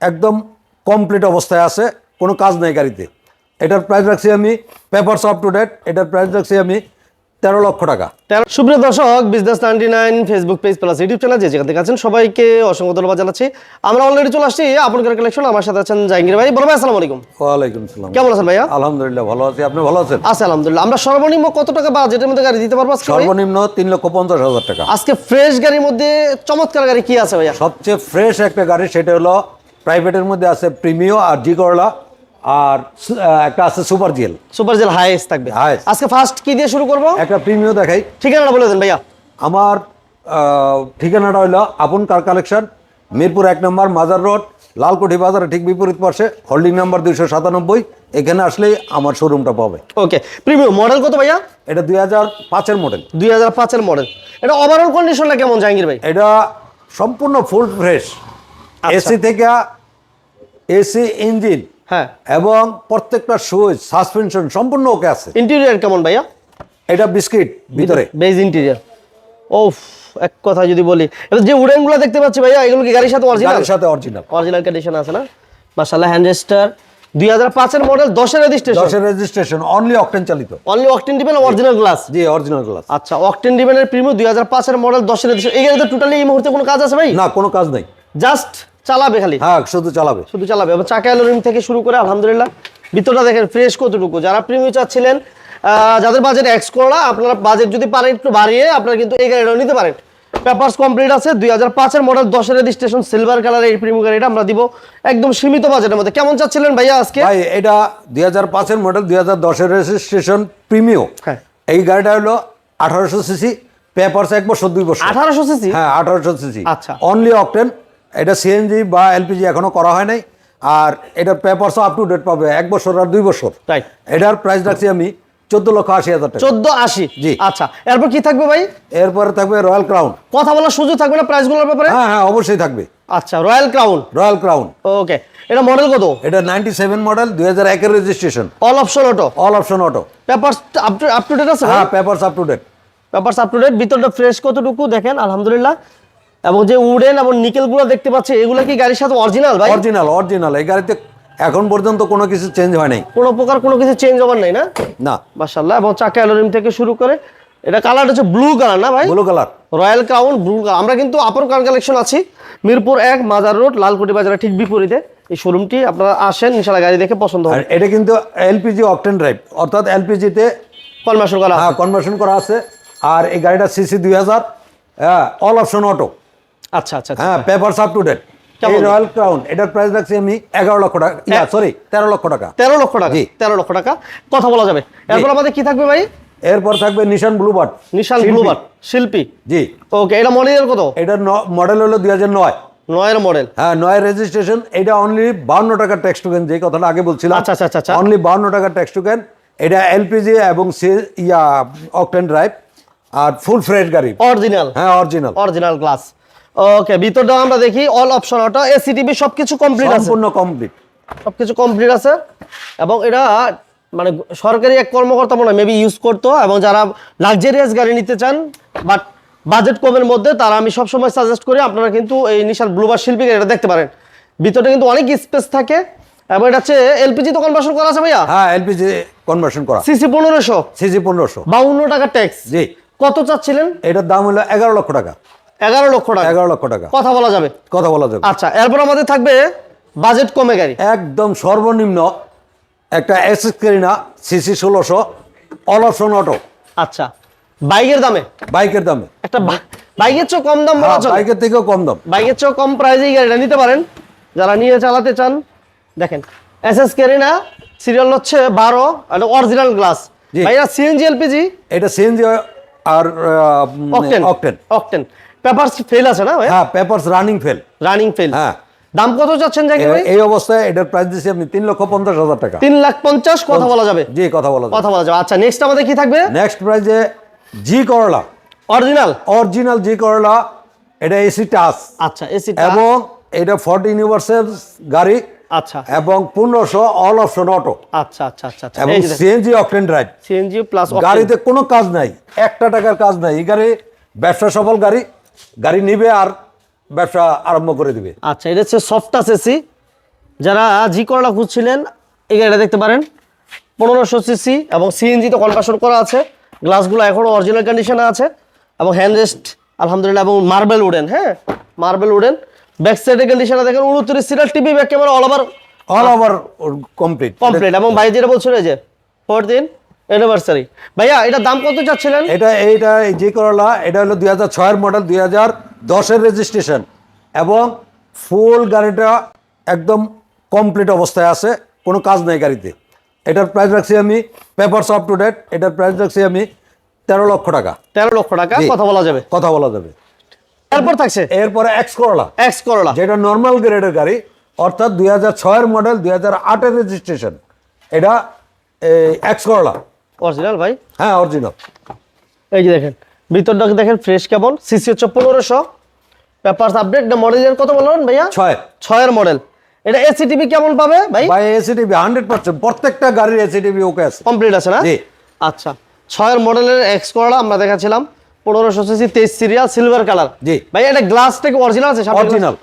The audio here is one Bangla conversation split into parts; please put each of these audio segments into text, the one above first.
একদম কমপ্লিট অবস্থায় আছে কোনো কাজ নেই গাড়িতে। এটার প্রাইস রাখছি আমি পেপারস আপ টু ডেট এটার প্রাইস রাখছি আমি তেরো লক্ষ টাকা। সুপ্রিয় দর্শক business ninety nine Facebook page plus YouTube channel যে যেখান থেকে আছেন সবাইকে অসংখ্য ধন্যবাদ জানাচ্ছি। আমরা অলরেডি চলে আসছি আপনাদের কালেকশন আমার সাথে আছেন জাহাঙ্গীর ভাই। বড় ভাই আসসালামু আলাইকুম। ওয়ালাইকুম সালাম। কেমন আছেন ভাইয়া? আলহামদুলিল্লাহ ভালো আছি। আপনি ভালো আছেন? আছে আলহামদুলিল্লাহ। আমরা সর্বনিম্ন কত টাকা বাজেটের মধ্যে গাড়ি দিতে পারব সর্বনিম্ন তিন লক্ষ পঞ্চাশ হাজার টাকা। আজকে ফ্রেশ গাড়ির মধ্যে চমৎকার গাড়ি কি আছে ভাইয়া? সবচেয়ে ফ্রেশ একটা গাড়ি সেটা হলো প্রাইভেটের মধ্যে আছে প্রিমিও আর জি করলা আর একটা আছে super gel. Super gel highest থাকবে। Highest। আজকে ফার্স্ট কি দিয়ে শুরু করব? একটা প্রিমিও দেখাই। ঠিকানাটা বলে দেন ভাইয়া। আমার ঠিকানাটা হলো আপন কার কালেকশন মিরপুর এক নম্বর মাজার রোড লালকুঠি বাজারে ঠিক বিপরীত পাশে হোল্ডিং নাম্বার দুইশো সাতানব্বই এখানে আসলেই আমার শোরুমটা পাবে। ওকে প্রিমিয়াম মডেল কত ভাইয়া? এটা দুই হাজার পাঁচের মডেল দুই হাজার পাঁচের মডেল এটা ওভারঅল কন্ডিশনটা কেমন জাহাঙ্গীর ভাই? এটা সম্পূর্ণ ফুল ফ্রেশ এসি থেকে এসি ইঞ্জিন হ্যাঁ। এবং প্রত্যেকটা সুইচ সাসপেনশন সম্পূর্ণ ওকে আছে। ইন্টেরিয়র কেমন ভাইয়া? এটা বিস্কিট ভিতরে। বেজ ইন্টেরিয়র ওফ এক কথা যদি বলি। এটা যে উডেনগুলো দেখতে পাচ্ছি ভাইয়া এগুলো কি গাড়ির সাথে অরিজিনাল গাড়ির সাথে অরিজিনাল অরিজিনাল কন্ডিশন আছে না? মাশাআল্লাহ হ্যান্ড রেজিস্টার দুই হাজার পাঁচের মডেল দশের রেজিস্ট্রেশন দশের রেজিস্ট্রেশন অনলি অকটেন চালিত। অনলি অকটেন দিবেন অরিজিনাল গ্লাস জি অরিজিনাল গ্লাস আচ্ছা অকটেন দিবেনের প্রিমিয়াম দুই হাজার পাঁচের মডেল দশের রেজিস্ট্রেশন এই গাড়িতে টোটালি এই মুহূর্তে কোনো কাজ আছে ভাই? না কোনো কাজ নেই। জাস্ট চালাবে খালি? হ্যাঁ শুধু চালাবে। শুধু চালাবে। এবং চাকা অ্যালোরিম থেকে শুরু করে আলহামদুলিল্লাহ ভিতরটা দেখেন ফ্রেশ কতটুকু। যারা প্রিমিয়াম চাচ্ছিলেন যাদের বাজেট এক্স করলা আপনারা বাজেট যদি পারেন একটু বাড়িয়ে আপনারা কিন্তু এই গাড়িটাও নিতে পারেন। পেপারস কমপ্লিট আছে দুই হাজার পাঁচের মডেল দশের রেজিস্ট্রেশন সিলভার কালারের এই প্রিমিয়াম গাড়িটা আমরা দিব একদম সীমিত বাজেটের মধ্যে। কেমন চাচ্ছিলেন ভাইয়া আজকে? ভাই এটা দুই হাজার পাঁচের মডেল দুই হাজার দশের রেজিস্ট্রেশন প্রিমিও হ্যাঁ। এই গাড়িটা হলো আঠারোশো সিসি পেপারস এক বছর দুই বছর। আঠারোশো সিসি হ্যাঁ আঠারোশো সিসি আচ্ছা। অনলি অকটেন এটা সিএনজি বা এলপিজি এখনও করা হয় নাই। আর এটার পেপারসও আপ টু ডেট পাবে এক বছর আর দুই বছর। Right. এটার প্রাইস রাখছি আমি চোদ্দ লক্ষ আশি হাজার টাকা। চোদ্দ আশি? জি। আচ্ছা এরপর কি থাকবে ভাই? এরপরে থাকবে রয়্যাল ক্রাউন কথা বলার সুযোগ থাকবে না প্রাইসগুলোর ব্যাপারে? হ্যাঁ হ্যাঁ অবশ্যই থাকবে। আচ্ছা royal crown royal crown okay এটা মডেল কত? এটা নাইনটি সেভেন মডেল দুই হাজার একের registration all option auto all option auto papers up to date আছে হ্যাঁ papers up to date papers up to date ভিতরটা ফ্রেশ কতটুকু দেখেন? আলহামদুলিল্লাহ। এবং যে উডেন এবং নিকেলগুলো দেখতে পাচ্ছি এগুলো কি গাড়ির সাথে অরিজিনাল ভাই? অরিজিনাল অরিজিনাল এই গাড়িতে এখন পর্যন্ত কোনো কিছু চেঞ্জ হয় নাই। কোনো প্রকার কোনো কিছু চেঞ্জ হওয়ার নাই না? না। মাশাআল্লাহ এবং চাকা অ্যালোরিম থেকে শুরু করে এটা কালার হচ্ছে ব্লু কালার না ভাই? Blue colour royal crown blue colour আমরা কিন্তু আপর কার কালেকশন আছি। মিরপুর এক মাজার রোড লালকুটি বাজারের ঠিক বিপরীতে। এই শোরুমটি আপনারা আসেন ইনশাল্লাহ গাড়ি দেখে পছন্দ আর হবে এটা কিন্তু এলপিজি অকটেন ড্রাইভ অর্থাৎ এলপিজিতে কনভার্সন করা। হ্যাঁ কনভার্সন করা আছে। আর এই গাড়িটা সিসি দুই হাজার হ্যাঁ অল অপশন অটো আচ্ছা আচ্ছা আচ্ছা। হ্যাঁ পেপারস আপ টু ডেট? এই রয়্যাল ক্রাউন এটার প্রাইস রাখছি আমি এগারো লক্ষ টাকা। সরি তেরো লক্ষ টাকা। তেরো লক্ষ টাকা। তেরো লক্ষ টাকা। কথা বলা যাবে। এরপর আমাদের কি থাকবে ভাই? এরপর থাকবে নিশান ব্লুবার্ড নিশান ব্লুবার শিল্পী। জি। ওকে এটা মডেলের কত? এটার মডেল হলো দুই হাজার নয়। নয়ের মডেল হ্যাঁ নয় রেজিস্ট্রেশন এটা অনলি বাউন্ন টাকা ট্যাক্স টোকেন যে কথাটা আগে বলছিলাম। আচ্ছা, আচ্ছা, আচ্ছা, আচ্ছা। অনলি বাউন্ন টাকা ট্যাক্স টোকেন এটা এলপিজি এবং সি ইয়া অকটেন ড্রাইভ আর ফুল ফ্রেশ গাড়ি। অরিজিনাল হ্যাঁ অরিজিনাল অরিজিনাল গ্লাস ওকে ভিতরটা আমরা দেখি all option auto AC TV সবকিছু কমপ্লিট আছে। সম্পূর্ণ কমপ্লিট সবকিছু কমপ্লিট আছে। এবং এটা মানে সরকারি এক কর্মকর্তা মনে মেবি ইউজ করতো। এবং যারা লাক্সারিয়াস গাড়ি নিতে চান বাট বাজেট কমের মধ্যে তারা আমি সবসময় সাজেস্ট করি আপনারা কিন্তু এই নিশান ব্লুবার শিল্পী গাড়িটা দেখতে পারেন। ভিতরে কিন্তু অনেক স্পেস থাকে। এবং এটা হচ্ছে এলপিজি তো কনভার্সন করা আছে ভাইয়া? হ্যাঁ এলপিজি কনভার্সন করা। সিসি পনেরোশো। সিজি পনেরোশো। বাউন্ন টাকা ট্যাক্স জি। কত চাচ্ছিলেন? এটার দাম হলো এগারো লক্ষ টাকা। এগারো লক্ষ টাকা। এগারো লক্ষ টাকা। কথা বলা যাবে। কথা বলা যাবে। আচ্ছা এরপর আমাদের থাকবে বাজেট কমে গাড়ি। একদম সর্বনিম্ন একটা এসএস কেরিনা সিসি ষোলোশো অল অপশন অটো আচ্ছা বাইকের দামে? বাইকের দামে। একটা বাইকের চেয়েও কম দাম বলা চলে। বাইকের থেকেও কম দাম। বাইকের চেয়েও কম প্রাইজেই গাড়িটা নিতে পারেন। যারা নিয়ে চালাতে চান দেখেন এস এস কেরিনা সিরিয়াল হচ্ছে বারো অরিজিনাল গ্লাস। ভাইয়া সিএনজি এলপিজি এটা সিএনজি আর octane octane octane papers fail আছে না হ্যাঁ papers running fail running fail হ্যাঁ। দাম কত যাচ্ছেন জাকির ভাই? এই অবস্থায় এটার প্রাইস দিচ্ছি আপনি তিন লক্ষ পঞ্চাশ হাজার টাকা। তিন লাখ পঞ্চাশ কথা বলা যাবে। জি কথা বলা যাবে। কথা বলা যাবে। আচ্ছা নেক্সট আমাদের কি থাকবে? নেক্সট প্রাইজে জি করলা অরিজিনাল অরিজিনাল জি করলা এটা এসি টাচ আচ্ছা এসি এবং এটা ফর্টি ইউনিভার্সেল গাড়ি। আচ্ছা। এবং পনেরোশো অল অপশন অটো। আচ্ছা আচ্ছা আচ্ছা আচ্ছা। এবং CNG octane drive CNG plus গাড়িতে কোনো কাজ নাই একটা টাকার কাজ নাই। এই গাড়ি ব্যবসা সফল গাড়ি গাড়ি নিবে আর ব্যবসা আরম্ভ করে দিবে। আচ্ছা এটা হচ্ছে সফট এসি যারা জি করলা খুঁজছিলেন এই গাড়িটা দেখতে পারেন। পনেরোশো সিসি এবং সিএনজি তো কনভার্সন করা আছে। গ্লাসগুলো এখনও অরিজিনাল কন্ডিশনে আছে। এবং হ্যান্ড রেস্ট আলহামদুলিল্লাহ এবং মার্বেল উডেন হ্যাঁ? মার্বেল উডেন ব্যাক সাইডের কন্ডিশনে দেখেন উনত্রিশ seater TV back camera all over all over complete complete এবং ভাই যেটা বলছিল যে ফোর দিন অ্যানিভার্সারি ভাইয়া এটার দাম কত চাচ্ছিলেন? এটা এইটা যে করলা এটা হলো দুই হাজার ছয়ের মডেল দুই হাজার দশের রেজিস্ট্রেশন এবং ফুল গাড়িটা একদম কমপ্লিট অবস্থায় আছে কোনো কাজ নেই গাড়িতে। এটার প্রাইস রাখছি আমি পেপারস আপ টু ডেট এটার প্রাইস রাখছি আমি তেরো লক্ষ টাকা। তেরো লক্ষ টাকা কথা বলা যাবে। কথা বলা যাবে। এরপর থাকছে? এরপরে এক্স করলা এক্স করলা যেটা নর্মাল গ্রেডের গাড়ি অর্থাৎ দুই হাজার ছয়ের মডেল দুই হাজার আটের রেজিস্ট্রেশন এটা এক্স করলা অরিজিনাল ভাই? হ্যাঁ অরিজিনাল এই যে দেখেন ভিতরটা দেখেন ফ্রেশ কেমন সিসি হচ্ছে পনেরোশো। পেপারস আপডেট না মডেলের কত বললেন ভাইয়া? ছয়। ছয়ের মডেল এটা এসি টিভি কেমন পাবে ভাই? বাই এসিটিভি হান্ড্রেড পার্সেন্ট প্রত্যেকটা গাড়ির এসিটিভি ওকে আছে। কমপ্লিট আছে না? জি। আচ্ছা ছয়ের মডেলের এক্স করলা আমরা দেখাচ্ছিলাম। পনেরোশো সিসি তেইশ সিরিয়াল সিলভার কালার জি। ভাই এটা গ্লাস থেকে অরিজিনাল আছে অরিজিনাল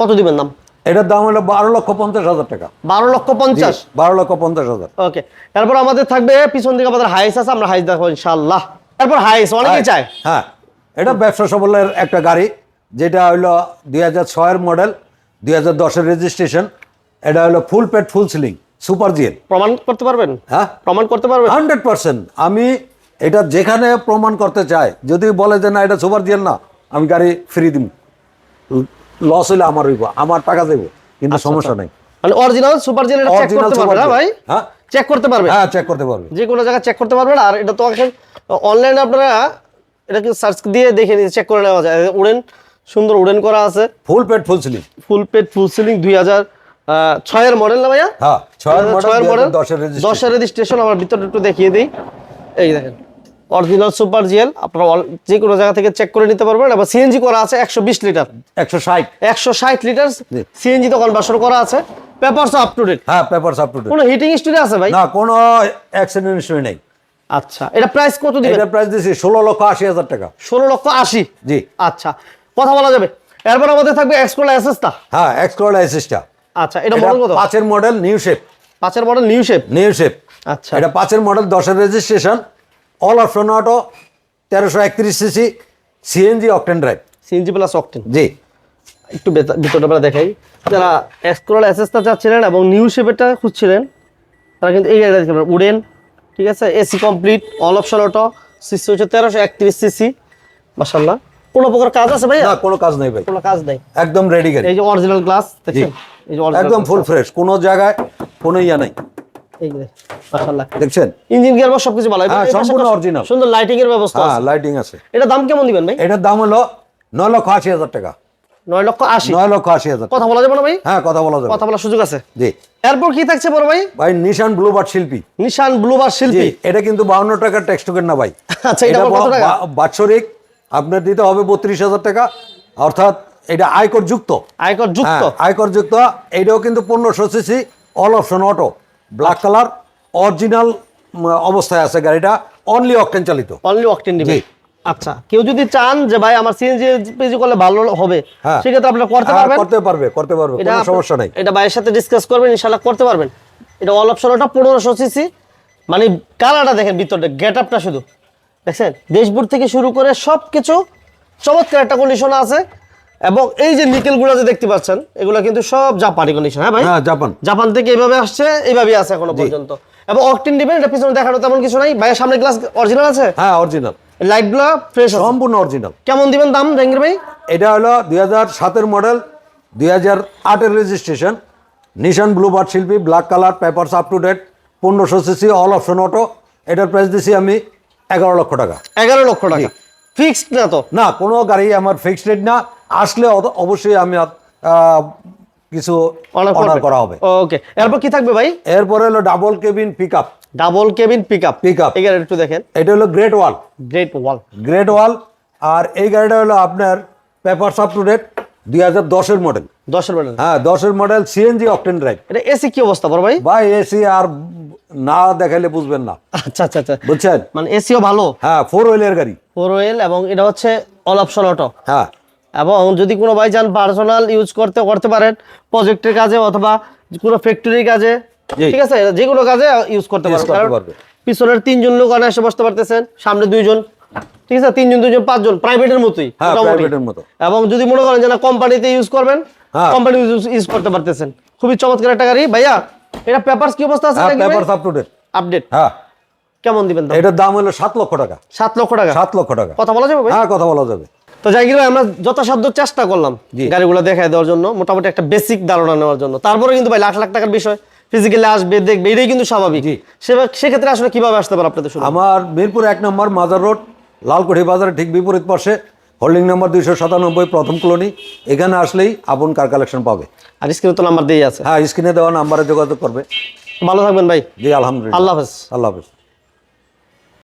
কত দিবেন দাম? এটার দাম হলো বারো লক্ষ পঞ্চাশ হাজার টাকা। বারো লক্ষ পঞ্চাশ? বারো লক্ষ পঞ্চাশ হাজার। ওকে তারপর আমাদের থাকবে পিছন দিকে আমাদের হাইস আছে আমরা হাইস দেখাবো ইনশাল্লাহ তারপর হাইস অনেকেই চায়। হ্যাঁ এটা ব্যবসা একটা গাড়ি যেটা হলো দুই হাজার ছয়ের মডেল দুই হাজার দশের রেজিস্ট্রেশন এটা হলো ফুল পেট ফুল সিলিং সুপার জিএল প্রমাণ করতে পারবেন? হ্যাঁ। প্রমাণ করতে পারবেন? হান্ড্রেড পার্সেন্ট আমি এটা যেখানে প্রমাণ করতে চাই যদি বলে যে না এটা সুপার জিএল না আমি গাড়ি ফ্রি দিব লস হইলে আমার হইব আমার টাকা দেবো কিন্তু সমস্যা নেই। মানে অরিজিনাল সুপার জেল চেক করতে পারবে না ভাই? হ্যাঁ? চেক করতে পারবে? হ্যাঁ চেক করতে পারবে। যে কোনো জায়গায় চেক করতে পারবেন আর এটা তো এখন অনলাইনে আপনারা এটাকে সার্চ দিয়ে দেখে নিয়ে চেক করে নেওয়া যায়। উড়েন সুন্দর উড়েন করা আছে। ফুল পেট ফুল সিলিং ফুল ফুল সিলিং দুই হাজার ছয়ের মডেল না ভাইয়া? হ্যাঁ ছয়ের মডেল মডেল দশের রেজিস্ট্রেশন আমার ভিতরটা একটু দেখিয়ে দিই। এই দেখেন। অরিজিনাল সুপার জিএল আপনারা যে কোনো জায়গা থেকে চেক করে নিতে পারবেন। এবার সিএনজি করা আছে একশো বিশ লিটার একশো ষাট। একশো ষাট লিটার সিএনজি তো কনভার্সন করা আছে। পেপারস আপ টু ডেট হ্যাঁ পেপার আপ টু ডেট কোনো হিটিং স্টোরি আছে ভাই? না কোনো অ্যাক্সিডেন্ট হিস্ট্রি নেই। আচ্ছা এটা প্রাইস কত দিবেন? এটা প্রাইস দিয়েছি ষোলো লক্ষ আশি হাজার টাকা। ষোলো লক্ষ আশি? জি। আচ্ছা কথা বলা যাবে। এরপর আমাদের থাকবে এক্সকোলা এসএসটা হ্যাঁ এক্স করোলা এসিসটা আচ্ছা এটা মডেল কত? পাঁচের মডেল নিউ শেপ পাঁচের model new shape new shape আচ্ছা। এটা পাঁচের মডেল দশের রেজিস্ট্রেশন অল অপশন অটো তেরোশো একত্রিশ CC CNG octane drive CNG plus octane জি। একটু ভিতরটা আমরা দেখাই। যারা এক্সকোলা এসএসটা চাচ্ছিলেন এবং নিউ শেপেরটা খুঁজছিলেন তারা কিন্তু এই গাড়িটা দেখতে পারেন উডেন ঠিক আছে? AC complete all option auto CC হচ্ছে তেরোশো একত্রিশ সিসি মাসাল্লাহ কোনো প্রকার কাজ আছে ভাই না কোনো কাজ নেই ভাই। কোনো কাজ নেই। একদম রেডি গাড়ি। এই যে অরিজিনাল গ্লাস দেখছেন? এই যে একদম ফুল ফ্রেশ কোনো জায়গায় কোনো ইয়া নাই। এই যে মাশাআল্লাহ। দেখছেন? ইঞ্জিন গিয়ার বক্স সবকিছু ভালো। হ্যাঁ, সম্পূর্ণ একটা সুন্দর লাইটিং এর ব্যবস্থা হ্যাঁ লাইটিং আছে। এটা দাম কেমন দিবেন ভাই? এটার দাম হলো নয় লক্ষ আশি হাজার টাকা। নয় লক্ষ আশি? নয় লক্ষ আশি হাজার কথা বলা যাবে না ভাই? হ্যাঁ কথা বলা যাবে। কথা বলার সুযোগ আছে? জি। এরপর কি থাকছে বড় ভাই? ভাই নিশান ব্লুবার্ড শিল্পী। নিশান ব্লুবার শিল্পী। এটা কিন্তু বাউন্ন টাকার ট্যাক্স টোকেন না ভাই। আচ্ছা, এটা কত টাকা? বাৎসরিক আপনার দিতে হবে বত্রিশ হাজার টাকা। অর্থাৎ এটা আয়কর যুক্ত। আয়কর যুক্ত। হ্যাঁ, আয়কর যুক্ত। এটাও কিন্তু পনেরোশো CC all option auto black colour original অবস্থায় আছে গাড়িটা অনলি অকটেন চালিত। অনলি অকটেন দিবে আচ্ছা কেউ যদি চান যে ভাই আমার সিএনজি পেজি করলে ভালো হবে হ্যাঁ। সেক্ষেত্রে আপনারা করতে হ্যাঁ, পারবেন? করতে পারবে করতে পারবে কোনো সমস্যা নাই। এটা ভাইয়ের সাথে ডিসকাস করবেন ইনশাল্লাহ করতে পারবেন। এটা অল অপশন ওটা পনেরোশো সিসি মানে কালারটা দেখেন ভিতরটা গেট আপটা শুধু। দেখছেন? দেশপুর থেকে শুরু করে সব কিছু চমৎকার একটা কন্ডিশন আছে। এবং এই যে নিকেলগুলো যে দেখতে পাচ্ছেন এগুলো কিন্তু সব জাপানি কন্ডিশন হ্যাঁ ভাই? হ্যাঁ জাপান। জাপান থেকে এইভাবে আসছে এইভাবে আছে এখনও পর্যন্ত। এবং অকটিন দিবেন এটা পিছনে দেখানো তেমন কিছু নাই। ভাইয়ের সামনে গ্লাস অরিজিনাল আছে? হ্যাঁ অরিজিনাল লাইটগুলো ফ্রেশ সম্পূর্ণ অরিজিনাল কেমন দিবেন দাম জাহাঙ্গীর ভাই? এটা হলো দুই হাজার সাতের মডেল দুই হাজার আটের registration Nissan Bluebird Sylphy black colour papers up to date পনেরোশো সিসি অল অপশন অটো এটার প্রাইস দিছি আমি এগারো লক্ষ টাকা। এগারো লক্ষ টাকা। ফিক্সড না তো? না কোনো গাড়ি আমার ফিক্সড রেট না। আসলে অবশ্যই আমি কিছু অর্ডার করা হবে। ওকে এরপর কি থাকবে ভাই? এরপরে হলো double cabin pick up double cabin pick up Pick up। এই গাড়ি একটু দেখেন। এটা হলো Great Wall Great Wall Great Wall আর এই গাড়িটা হলো আপনার পেপারস আপ টু ডেট দুই হাজার দশের মডেল দশের মডেল হ্যাঁ দশের মডেল সিএনজি অকটেন ড্রাইভ এটা এসি কি অবস্থা বড় ভাই? ভাই এসি আর না দেখাইলে বুঝবেন না। আচ্ছা আচ্ছা আচ্ছা। বুঝছেন? মানে এসিও ভালো? হ্যাঁ ফোর হুইলের গাড়ি। ফোর ওয়েল এবং এটা হচ্ছে অল অপশন অটো হ্যাঁ। এবং যদি কোনো ভাই চান পার্সোনাল ইউজ করতে করতে পারেন প্রজেক্টের কাজে অথবা কোনো ফ্যাক্টরির কাজে। ঠিক আছে? যে কোনো কাজে ইউজ করতে পারবে। পিছনের তিনজন লোক অনায়াসে বসতে পারতেছেন সামনে দুইজন ঠিক আছে? তিনজন দুইজন পাঁচজন প্রাইভেটের মতোই হ্যাঁ এবং যদি মনে করেন যে না কোম্পানিতে ইউজ করবেন হ্যাঁ। কোম্পানি ইউজ করতে পারতেছেন। খুবই চমৎকার একটা গাড়ি। ভাইয়া এটা পেপারস কি অবস্থা আছে হ্যাঁ paper up to date update হ্যাঁ। কেমন দিবেন দাম? এটার দাম হলো সাত লক্ষ টাকা। সাত লক্ষ টাকা? সাত লক্ষ টাকা। কথা বলা যাবে ভাই? হ্যাঁ কথা বলা যাবে। তো জাহির ভাই আমরা যথাসাধ্য চেষ্টা করলাম। গাড়িগুলো দেখায় দেওয়ার জন্য মোটামুটি একটা বেসিক ধারণা নেওয়ার জন্য। তারপরে কিন্তু ভাই লাখ লাখ টাকার বিষয়। ফিজিক্যালি আসবে দেখবে এটাই কিন্তু স্বাভাবিক। সেক্ষেত্রে আসলে কীভাবে আসতে পারে আপনাদের আমার মিরপুর এক নম্বর মাজার রোড লালকুঠি বাজারের ঠিক বিপরীত পাশে। হোল্ডিং নাম্বার দুইশো সাতানব্বই প্রথম কলোনি এখানে আসলেই আপন কার কালেকশন পাবে। আর স্ক্রিনে তো নাম্বার দিয়ে আছে। হ্যাঁ স্ক্রিনে দেওয়া নাম্বারে যোগাযোগ করবে। ভালো থাকবেন ভাই। জি আলহামদুলিল্লাহ। আল্লাহ হাফেজ। আল্লাহ হাফিজ।